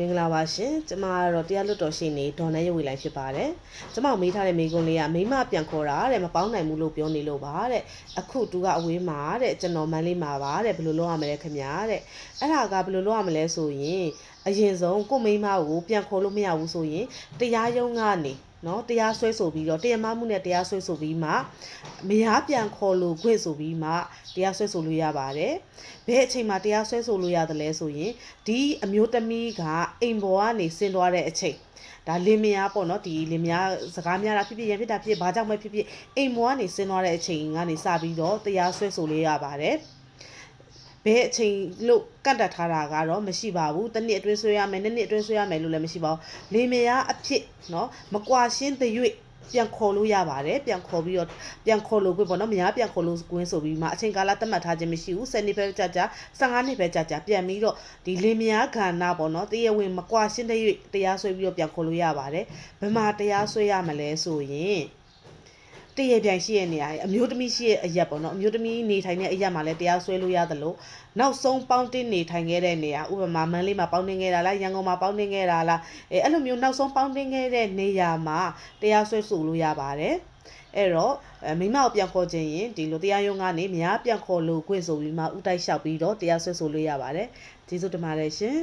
မင်္ဂလာပါရှင်ကျမကတော့တရားလွတ်တော်ရှိနေဒေါ်နန်းရွေလိုင်းဖြစ်ပါတယ်ကျမကိုမေးထားတဲ့မိကွန်းလေးကမိမပြန်ခေါ်တာတဲ့မပေါင်းနိုင်ဘူးလို့ပြောနေလို့ပါတဲ့အခုသူကအဝေးမှာတဲ့ကျွန်တော်မန်းလေးမှာပါတဲ့ဘယ်လိုလုပ်ရမလဲခင်ဗျာတဲ့အဲ့ဒါကဘယ်လိုလုပ်ရမလဲဆိုရင်အရင်ဆုံးကိုမိမကိုပြန်ခေါ်လို့မရဘူးဆိုရင်တရားရုံးကနေ နော်တရားစွဲဆိုပြီးတော့တရားမမှုနဲ့တရားစွဲဆိုပြီးမှမရပြန်ခေါ်လို့ခွင့်ဆိုပြီးမှတရားစွဲဆိုလို့ရပါတယ်ဘယ်အချိန်မှာတရားစွဲဆိုလို့ရတယ်လဲဆိုရင်ဒီအမျိုးသမီးကအိမ်ပေါ်ကနေဆင်းသွားတဲ့အချိန်ဒါလင်မယားပေါ့နော်ဒီလင်မယားစကားများတာဖြစ်ဖြစ်ရန်ဖြစ်တာဖြစ်ဘာကြောင့်ပဲဖြစ်ဖြစ်အိမ်ပေါ်ကနေဆင်းသွားတဲ့အချိန်ကနေစပြီးတော့တရားစွဲဆိုလို့ရပါတယ် ဘယ်အချိန်လို့ကန့်တတ်ထားတာကတော့မရှိပါဘူးတစ်နှစ်အတွင်းဆွဲရမယ်နှစ်နှစ်အတွင်းဆွဲရမယ်လို့လည်းမရှိပါဘူးလင်မယားအဖြစ်เนาะမကွာရှင်းတဲ့၍ပြန်ခေါ်လို့ရပါတယ်ပြန်ခေါ်ပြီးတော့ပြန်ခေါ်လို့ကိုပေါ့နော်မများပြန်ခေါ်လို့ကွင်းဆိုပြီးမှအချိန်ကာလသတ်မှတ်ထားခြင်းမရှိဘူး10နှစ်ပဲကြာကြာ15နှစ်ပဲကြာကြာပြန်ပြီးတော့ဒီလင်မယားခန္ဓာပေါ့နော်တရားဝင်မကွာရှင်းတဲ့၍တရားဆွဲပြီးတော့ပြန်ခေါ်လို့ရပါတယ်ဘယ်မှာတရားဆွဲရမလဲဆိုရင် တရပြိုင်ရှိရဲ့နေရာအမျိုးသမီးရှိရဲ့အရက်ပေါ့နော်အမျိုးသမီးနေထိုင်တဲ့အရက်မှာလည်းတရားစွဲလို့ရတယ်လို့နောက်ဆုံးပေါင်းတင်းနေထိုင်ခဲ့တဲ့နေရာဥပမာမန်းလေးမှာပေါင်းတင်းခဲ့တာလားရန်ကုန်မှာပေါင်းတင်းခဲ့တာလားအဲအဲ့လိုမျိုးနောက်ဆုံးပေါင်းတင်းခဲ့တဲ့နေရာမှာတရားစွဲဆိုလို့ရပါတယ်အဲ့တော့အဲမိမကိုပြန်ခေါ်ခြင်းရင်ဒီလိုတရားရုံးကနေမများပြန်ခေါ်လို့ခွင့်ဆိုပြီးမှဥတိုက်လျှောက်ပြီးတော့တရားစွဲဆိုလို့ရပါတယ်ကျေးဇူးတင်ပါတယ်ရှင်